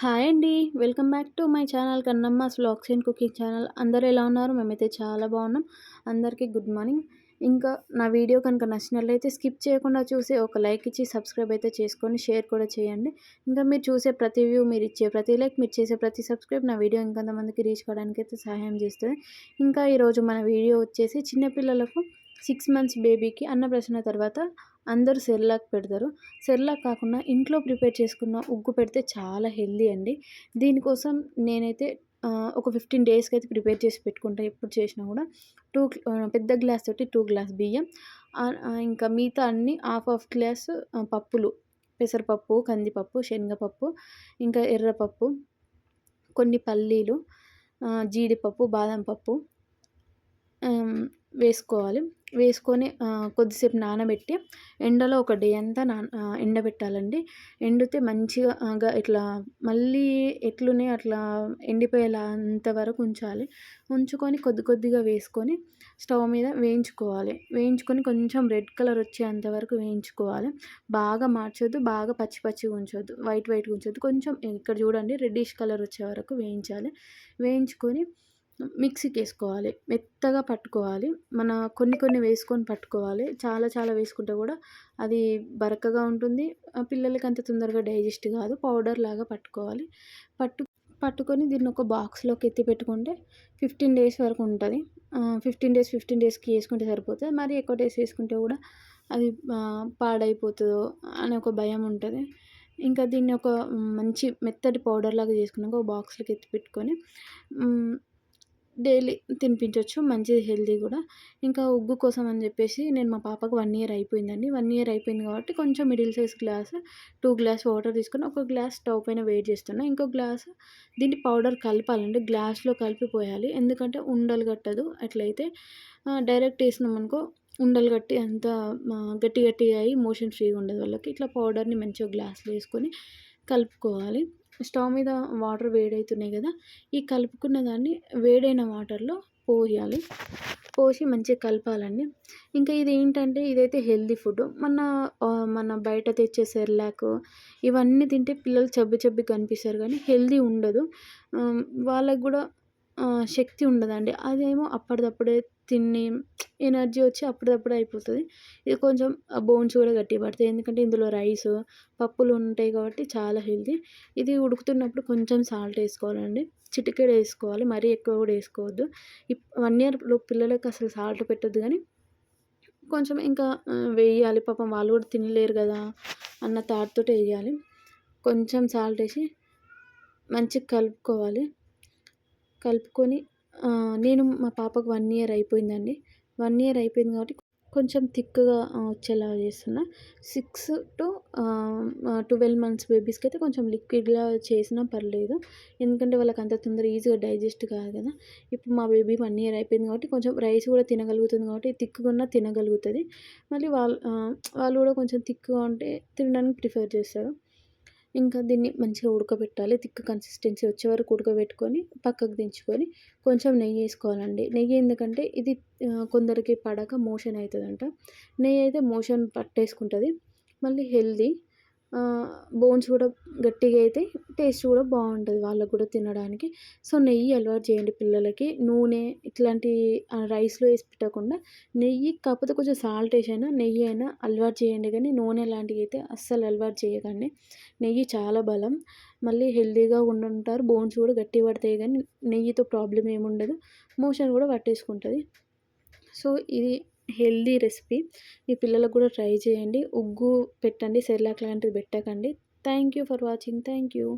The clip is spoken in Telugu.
హాయ్ అండి. Welcome back to my channel Kannamma vlogs and cooking channel. అందరూ ఎలా ఉన్నారు? మేమైతే చాలా బాగున్నాం. అందరికీ గుడ్ మార్నింగ్. ఇంకా నా వీడియో కనుక నచ్చినట్లయితే స్కిప్ చేయకుండా చూసి ఒక లైక్ ఇచ్చి సబ్స్క్రైబ్ అయితే చేసుకొని షేర్ కూడా చేయండి. ఇంకా మీరు చూసే ప్రతి వ్యూ మీరు ఇచ్చే ప్రతి లైక్ మీరు చేసే ప్రతి సబ్స్క్రైబ్ నా వీడియో ఇంకొంతమందికి రీచ్ కావడానికి అయితే సహాయం చేస్తుంది. ఇంకా ఈరోజు మన వీడియో వచ్చేసి చిన్నపిల్లలకు సిక్స్ మంత్స్ బేబీకి అన్నప్రసన తర్వాత అందరూ సెర్లాక్ పెడతారు. సెర్లాక్ కాకుండా ఇంట్లో ప్రిపేర్ చేసుకున్న ఉగ్గు పెడితే చాలా హెల్దీ అండి. దీనికోసం నేనైతే ఒక ఫిఫ్టీన్ డేస్కి అయితే ప్రిపేర్ చేసి పెట్టుకుంటా. ఎప్పుడు చేసినా కూడా టూ పెద్ద గ్లాస్ తోటి టూ గ్లాస్ బియ్యం ఇంకా మిగతా అన్ని హాఫ్ హాఫ్ గ్లాస్ పప్పులు పెసరపప్పు కందిపప్పు శనగపప్పు ఇంకా ఎర్రపప్పు కొన్ని పల్లీలు జీడిపప్పు బాదం పప్పు వేసుకోవాలి. వేసుకొని కొద్దిసేపు నానబెట్టి ఎండలో ఒక డే అంతా నా ఎండబెట్టాలండి. ఎండితే మంచిగా ఇట్లా మళ్ళీ ఎట్లున్నాయి అట్లా ఎండిపోయేలా అంతవరకు ఉంచాలి. ఉంచుకొని కొద్ది కొద్దిగా వేసుకొని స్టవ్ మీద వేయించుకోవాలి. వేయించుకొని కొంచెం రెడ్ కలర్ వచ్చేంత వరకు వేయించుకోవాలి. బాగా మార్చొద్దు బాగా పచ్చి పచ్చిగా ఉంచొద్దు వైట్ వైట్గా ఉంచొద్దు. కొంచెం ఇక్కడ చూడండి రెడ్డిష్ కలర్ వచ్చే వరకు వేయించాలి. వేయించుకొని మిక్సీకి వేసుకోవాలి మెత్తగా పట్టుకోవాలి. మన కొన్ని కొన్ని వేసుకొని పట్టుకోవాలి. చాలా చాలా వేసుకుంటే కూడా అది బరకగా ఉంటుంది. పిల్లలకి అంత తొందరగా డైజెస్ట్ కాదు. పౌడర్ లాగా పట్టుకోవాలి. పట్టు పట్టుకొని దీన్ని ఒక బాక్స్లోకి ఎత్తి పెట్టుకుంటే ఫిఫ్టీన్ డేస్ వరకు ఉంటుంది. ఫిఫ్టీన్ డేస్ ఫిఫ్టీన్ డేస్కి వేసుకుంటే సరిపోతుంది. మరి ఎక్కువ డేస్ వేసుకుంటే కూడా అది పాడైపోతుందో అనే ఒక భయం ఉంటుంది. ఇంకా దీన్ని ఒక మంచి మెత్తటి పౌడర్ లాగా చేసుకున్నాక ఒక బాక్స్లోకి ఎత్తి పెట్టుకొని డైలీ తినిపించవచ్చు మంచి హెల్దీ కూడా. ఇంకా ఉగ్గు కోసం అని చెప్పేసి నేను మా పాపకు వన్ ఇయర్ అయిపోయిందండి. వన్ ఇయర్ అయిపోయింది కాబట్టి కొంచెం middle size glass two glass water తీసుకొని ఒక గ్లాస్ స్టవ్ పైన వెయిట్ చేస్తున్నా. ఇంకో గ్లాస్ దీన్ని పౌడర్ కలపాలండి. గ్లాస్లో కలిపిపోయాలి ఎందుకంటే ఉండలు కట్టదు. అట్లయితే డైరెక్ట్ వేసినామనుకో ఉండలు కట్టి అంత గట్టి గట్టిగా అయ్యి మోషన్ ఫ్రీగా ఉండదు వాళ్ళకి. ఇట్లా పౌడర్ని మంచిగా గ్లాస్లో వేసుకొని కలుపుకోవాలి. స్టవ్ మీద వాటర్ వేడవుతున్నాయి కదా ఈ కలుపుకున్న దాన్ని వేడైన వాటర్లో పోయాలి. పోసి మంచిగా కలపాలండి. ఇంకా ఇది ఏంటంటే ఇదైతే హెల్దీ ఫుడ్. మన మన బయట తెచ్చే సెర్లాక్ ఇవన్నీ తింటే పిల్లలు చబ్బి చబ్బి కనిపిస్తారు కానీ హెల్దీ ఉండదు. వాళ్ళకు కూడా శక్తి ఉండదండి. అదేమో అప్పటిదప్పుడే తిని ఎనర్జీ వచ్చి అప్పటిదప్పుడే అయిపోతుంది. ఇది కొంచెం బోన్స్ కూడా గట్టిగా పడతాయి. ఎందుకంటే ఇందులో రైస్ పప్పులు ఉంటాయి కాబట్టి చాలా హెల్తీ. ఇది ఉడుకుతున్నప్పుడు కొంచెం సాల్ట్ వేసుకోవాలండి. చిటికెడు వేసుకోవాలి. మరీ ఎక్కువ కూడా వేసుకోవద్దు. వన్ ఇయర్ పిల్లలకి అసలు సాల్ట్ పెట్టద్దు కానీ కొంచెం ఇంకా వేయాలి. పాపం వాళ్ళు కూడా తినలేరు కదా అన్న థాట్తో వేయాలి. కొంచెం సాల్ట్ వేసి మంచిగా కలుపుకోవాలి. కలుపుకొని నేను మా పాపకు వన్ ఇయర్ అయిపోయిందండి. వన్ ఇయర్ అయిపోయింది కాబట్టి కొంచెం థిక్గా వచ్చేలా చేస్తున్నా. సిక్స్ టు ట్వెల్వ్ మంత్స్ బేబీస్కి అయితే కొంచెం లిక్విడ్లా చేసినా పర్లేదు. ఎందుకంటే వాళ్ళకి అంత తొందర ఈజీగా డైజెస్ట్ కాదు కదా. ఇప్పుడు మా బేబీ వన్ ఇయర్ అయిపోయింది కాబట్టి కొంచెం రైస్ కూడా తినగలుగుతుంది కాబట్టి థిక్గా ఉన్న తినగలుగుతుంది. మళ్ళీ వాళ్ళు వాళ్ళు కూడా కొంచెం థిక్గా ఉంటే తినడానికి ప్రిఫర్ చేస్తారు. ఇంకా దీన్ని మంచిగా ఉడకబెట్టాలి. థిక్ కన్సిస్టెన్సీ వచ్చే వరకు ఉడకబెట్టుకొని పక్కకు దించుకొని కొంచెం నెయ్యి వేసుకోవాలండి. నెయ్యి ఎందుకంటే ఇది కొందరికి పడక మోషన్ అవుతుందంట. నెయ్యి అయితే మోషన్ పట్టేసుకుంటుంది. మళ్ళీ హెల్దీ బోన్స్ కూడా గట్టిగా అయితే టేస్ట్ కూడా బాగుంటుంది వాళ్ళకు కూడా తినడానికి. సో నెయ్యి అలవాటు చేయండి పిల్లలకి. నూనె ఇట్లాంటి రైస్లో వేసి పెట్టకుండా నెయ్యి కాకపోతే కొంచెం సాల్ట్ వేసైనా నెయ్యి అయినా అలవాటు చేయండి కానీ నూనె లాంటివి అయితే అస్సలు అలవాటు చేయకండి. నెయ్యి చాలా బలం. మళ్ళీ హెల్తీగా ఉండుంటారు. బోన్స్ కూడా గట్టి పడతాయి కానీ నెయ్యితో ప్రాబ్లం ఏముండదు. మోషన్ కూడా పట్టేసుకుంటుంది. సో ఇది హెల్దీ రెసిపీ. మీ పిల్లలకు కూడా ట్రై చేయండి. ఉగ్గు పెట్టండి సెర్లాక్ లాంటిది పెట్టకండి. Thank you for watching. Thank you